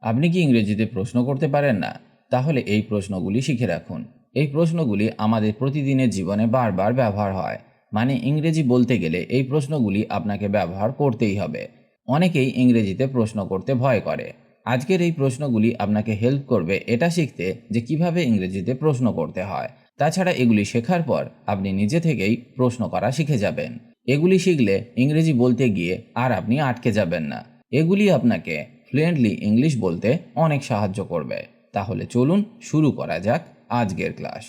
আপনি কি ইংরেজিতে প্রশ্ন করতে পারেন না? তাহলে এই প্রশ্নগুলি শিখে রাখুন। এই প্রশ্নগুলি আমাদের প্রতিদিনের জীবনে বারবার ব্যবহার হয়। মানে ইংরেজি বলতে গেলে এই প্রশ্নগুলি আপনাকে ব্যবহার করতেই হবে। অনেকেই ইংরেজিতে প্রশ্ন করতে ভয় করে। আজকের এই প্রশ্নগুলি আপনাকে হেল্প করবে এটা শিখতে যে কীভাবে ইংরেজিতে প্রশ্ন করতে হয়। তাছাড়া এগুলি শেখার পর আপনি নিজে থেকেই প্রশ্ন করা শিখে যাবেন। এগুলি শিখলে ইংরেজি বলতে গিয়ে আর আপনি আটকে যাবেন না। এগুলি আপনাকে ফ্লুয়েন্টলি ইংলিশ বলতে অনেক সাহায্য করবে। তাহলে চলুন শুরু করা যাক আজকের ক্লাস।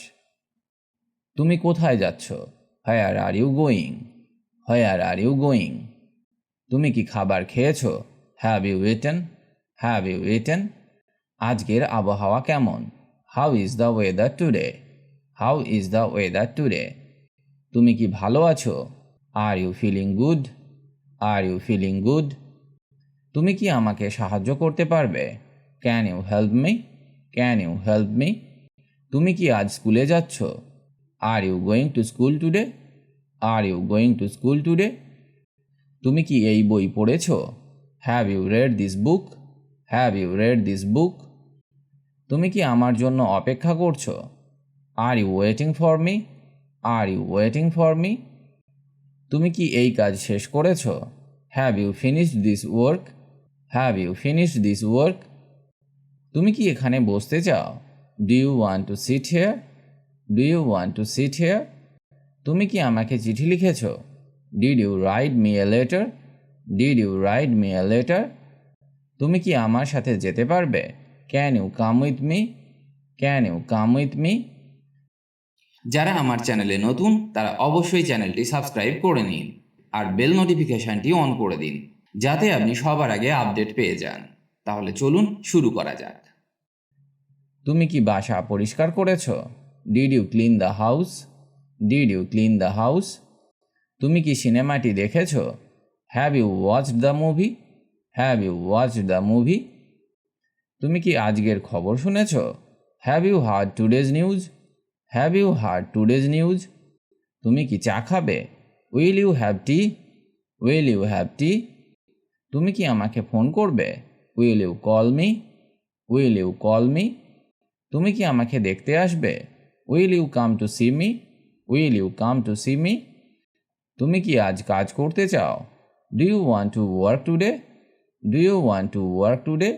তুমি কোথায় যাচ্ছ? Where are you going where are you going তুমি কি খাবার খেয়েছো? Have you eaten have you eaten আজকের আবহাওয়া কেমন? How is the weather today how is the weather today তুমি কি ভালো আছো? Are you feeling good are you feeling good তুমি কি আমাকে সাহায্য করতে পারবে? Can you help me can you help me তুমি কি আজ স্কুলে যাচ্ছ? Are you going to school today are you going to school today তুমি কি এই বই পড়েছ? Have you read this book have you read this book তুমি কি আমার জন্য অপেক্ষা করছ? Are you waiting for me are you waiting for me তুমি কি এই কাজ শেষ করেছ? Have you finished this work have you finished this work তুমি কি এখানে বসতে চাও? Do you want to sit here do you want to sit here তুমি কি আমাকে চিঠি লিখেছ? Did you write me a letter did you write me a letter তুমি কি আমার সাথে যেতে পারবে? Can you come with me can you come with me যারা আমার চ্যানেলে নতুন, তারা অবশ্যই চ্যানেলটি সাবস্ক্রাইব করে নিন আর বেল নোটিফিকেশনটি অন করে দিন। যাতে আপনি সবার আগে আপডেট পেয়ে যান। তাহলে চলুন শুরু করা যাক। তুমি কি বাসা পরিষ্কার করেছ? Did you clean the house did you clean the house তুমি কি সিনেমাটি দেখেছ? Have you watch the movie have you watch the movie তুমি কি আজকের খবর শুনেছ? Have you heard today's news have you heard today's news তুমি কি চা খাবে? Will you have tea will you have tea তুমি কি আমাকে ফোন করবে? Will you call me will you call me তুমি কি আমাকে দেখতে আসবে? Will you come to see me will you come to see me তুমি কি আজ কাজ করতে চাও? Do you want to work today do you want to work today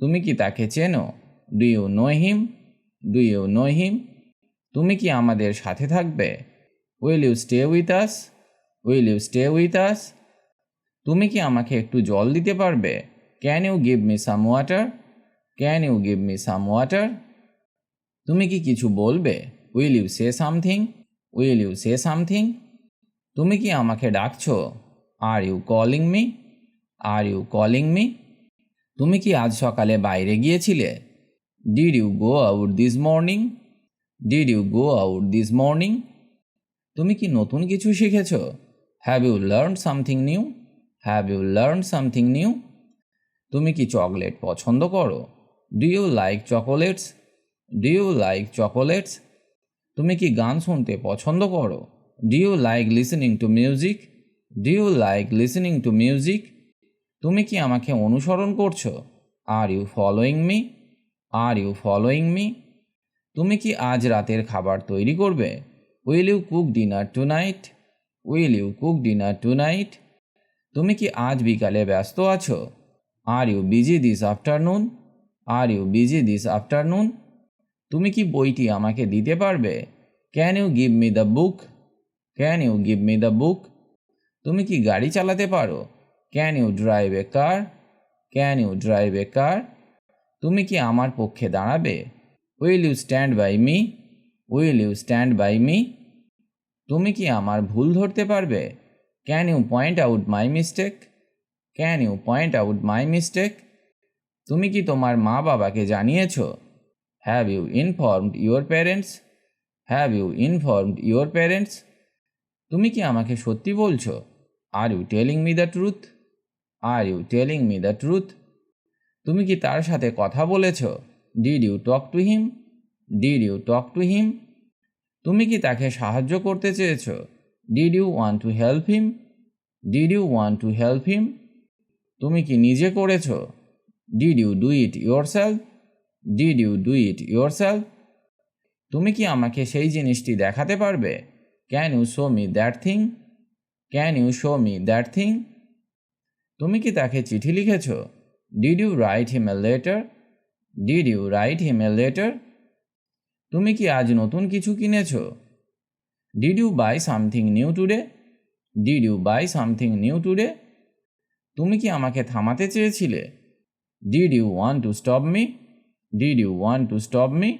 তুমি কি তাকে চেনো? Do you know him do you know him তুমি কি আমাদের সাথে থাকবে? Will you stay with us will you stay with us তুমি কি আমাকে একটু জল দিতে পারবে? Can you give me some water can you give me some water তুমি কি কিছু বলবে? Will you say something will you say something তুমি কি আমাকে ডাকছো? Are you calling me are you calling me তুমি কি আজ সকালে বাইরে গিয়েছিলে? Did you go out this morning did you go out this morning তুমি কি নতুন কিছু শিখেছ? Have you learn something new have you learn something new তুমি কি চকলেট পছন্দ করো? Do you like chocolates do you like chocolates তুমি কি গান শুনতে পছন্দ করো? Do you like listening to music do you like listening to music তুমি কি আমাকে অনুসরণ করছ? Are you following me are you following me তুমি কি আজ রাতের খাবার তৈরি করবে? Will you cook dinner tonight will you cook dinner tonight তুমি কি আজ বিকালে ব্যস্ত আছো? Are you busy this afternoon are you busy this afternoon তুমি কি বইটি আমাকে দিতে পারবে? Can you give me the book can you give me the book তুমি কি গাড়ি চালাতে পারো? Can you drive a car can you drive a car তুমি কি আমার পক্ষে দাঁড়াবে? Will you stand by me will you stand by me তুমি কি আমার ভুল ধরতে পারবে? Can you point out my mistake can you point out my mistake তুমি কি তোমার মা বাবাকে জানিয়েছ? Have you informed your parents have you informed your parents তুমি কি আমাকে সত্যি বলছো? Are you telling me the truth are you telling me the truth তুমি কি তার সাথে কথা বলেছ? Did you talk to him did you talk to him তুমি কি তাকে সাহায্য করতে চেয়েছ? Did you want to help him did you want to help him তুমি কি নিজে করেছ? Did you do it yourself did you do it yourself তুমি কি আমাকে সেই জিনিসটি দেখাতে পারবে? Can you show me that thing can you show me that thing তুমি কি তাকে চিঠি লিখেছ? Did you write him a letter did you write him a letter তুমি কি আজ নতুন কিছু কিনেছ? Did you buy something new today did you buy something new today তুমি কি আমাকে থামাতে চেয়েছিলে? Did you want to stop me did you want to stop me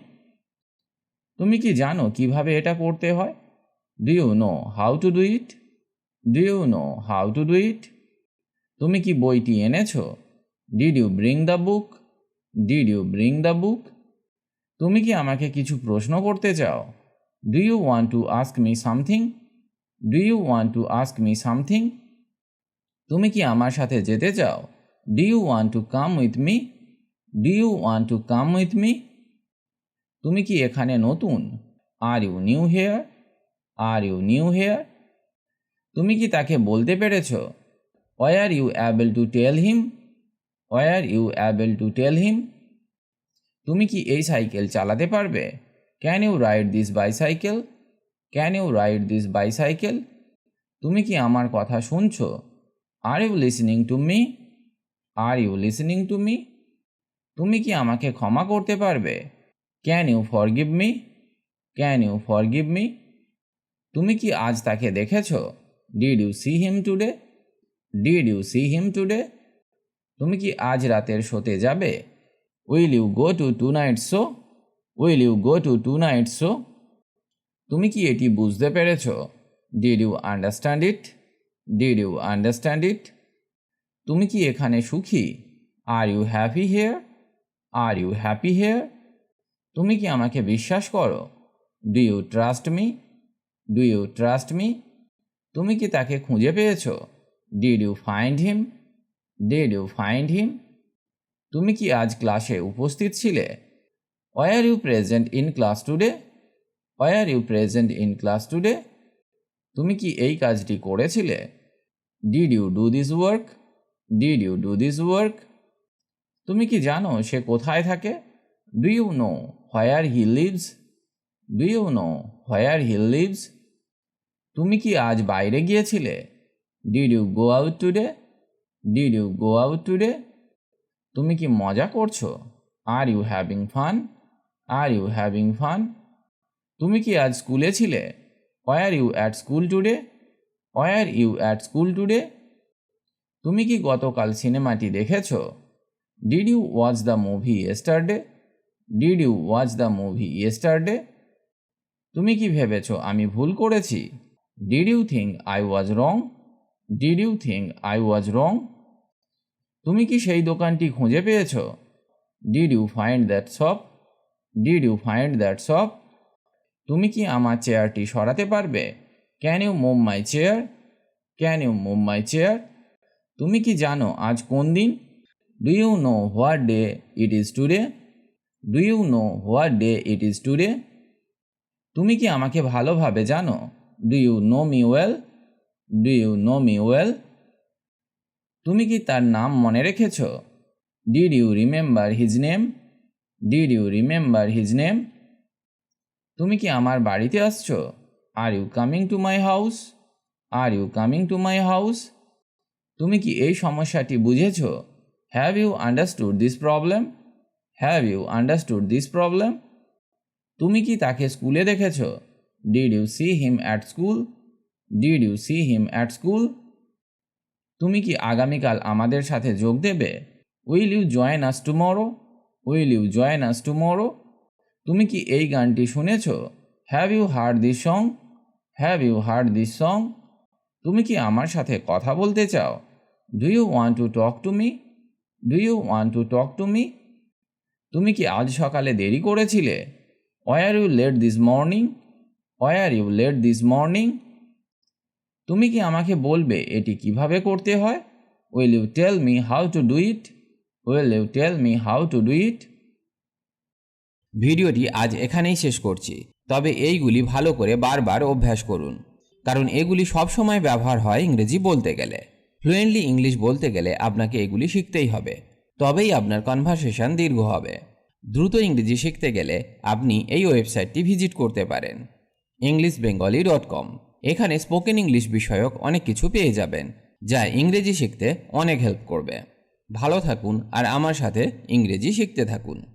তুমি কি জানো কীভাবে এটা করতে হয়? Do you know how to do it do you know how to do it তুমি কি বইটি এনেছো? Did you bring the book did you bring the book তুমি কি আমাকে কিছু প্রশ্ন করতে চাও? Do you want to ask me something do you want to ask me something তুমি কি আমার সাথে যেতে চাও? Do you want to come with me do you want to come with me তুমি কি এখানে নতুন? Are you new here are you new here তুমি কি তাকে বলতে পেরেছ? পেরেছ were you able to tell him were you able to tell him তুমি কি এই সাইকেল চালাতে পারবে? Can you ride this bicycle can you ride this bicycle তুমি কি আমার কথা শুনছো? Are you listening to me are you listening to me তুমি কি আমাকে ক্ষমা করতে পারবে? Can you forgive me can you forgive me তুমি কি আজ তাকে দেখেছ? Did you see him today did you see him today তুমি কি আজ রাতের শোতে যাবে? Will you go to tonight show will you go to tonight show তুমি কি এটি বুঝতে পেরেছ? Did you understand it did you understand it তুমি কি এখানে সুখী? Are you happy here are you happy here তুমি কি আমাকে বিশ্বাস করো? Do you trust me do you trust me তুমি কি তাকে খুঁজে পেয়েছ? Did you find him did you find him তুমি কি আজ ক্লাসে উপস্থিত ছিলে? Were you present in class today were you present in class today তুমি কি এই কাজটি করেছিলে? Did you do this work did you do this work তুমি কি জানো সে কোথায় থাকে? Do you know where he lives do you know where he lives তুমি কি আজ বাইরে গিয়েছিলে? Did you go out today did you go out today তুমি কি মজা করছ? Are you having fun are you having fun তুমি কি আজ স্কুলে ছিলে? Were you at school today were you at school today তুমি কি গতকাল সিনেমাটি দেখেছ? Did you watch the movie yesterday did you watch the movie yesterday তুমি কি ভেবেছো আমি ভুল করেছি? Did you think I was wrong did you think I was wrong তুমি কি সেই দোকানটি খুঁজে পেয়েছ? Did you find that shop did you find that shop তুমি কি আমার চেয়ারটি সরাতে পারবে? Can you move my chair can you move my chair তুমি কি জানো আজ কোন দিন? Do you know what day it is today do you know what day it is today তুমি কি আমাকে ভালোভাবে জানো? Do you know me well do you know me well তুমি কি তার নাম মনে রেখেছ? Did you remember his name did you remember his name তুমি কি আমার বাড়িতে আসছো? Are you coming to my house are you coming to my house তুমি কি এই সমস্যাটি বুঝেছ? Have you understood this problem have you understood this problem তুমি কি তাকে স্কুলে দেখেছ? Did you see him at school did you see him at school তুমি কি আগামীকাল আমাদের সাথে যোগ দেবে? Will you join us tomorrow will you join us tomorrow তুমি কি এই গানটি শুনেছ? Have you heard this song have you heard this song তুমি কি আমার সাথে কথা বলতে চাও? Do you want to talk to me do you want to talk to me তুমি কি আজ সকালে দেরি করেছিলে? Were you late this morning were you late this morning তুমি কি আমাকে বলবে এটি কীভাবে করতে হয়? Will you tell me how to do it will you tell me how to do it ভিডিওটি আজ এখানেই শেষ করছি। তবে এইগুলি ভালো করে বারবার অভ্যাস করুন। কারণ এগুলি সবসময় ব্যবহার হয় ইংরেজি বলতে গেলে। ফ্লুয়েন্টলি ইংলিশ বলতে গেলে আপনাকে এগুলি শিখতেই হবে। তবেই আপনার কনভারসেশন দীর্ঘ হবে। দ্রুত ইংরেজি শিখতে গেলে আপনি এই ওয়েবসাইটটি ভিজিট করতে পারেন। ইংলিশ বেঙ্গলি ডট কম এখানে স্পোকেন ইংলিশ বিষয়ক অনেক কিছু পেয়ে যাবেন, যা ইংরেজি শিখতে অনেক হেল্প করবে। ভালো থাকুন আর আমার সাথে ইংরেজি শিখতে থাকুন।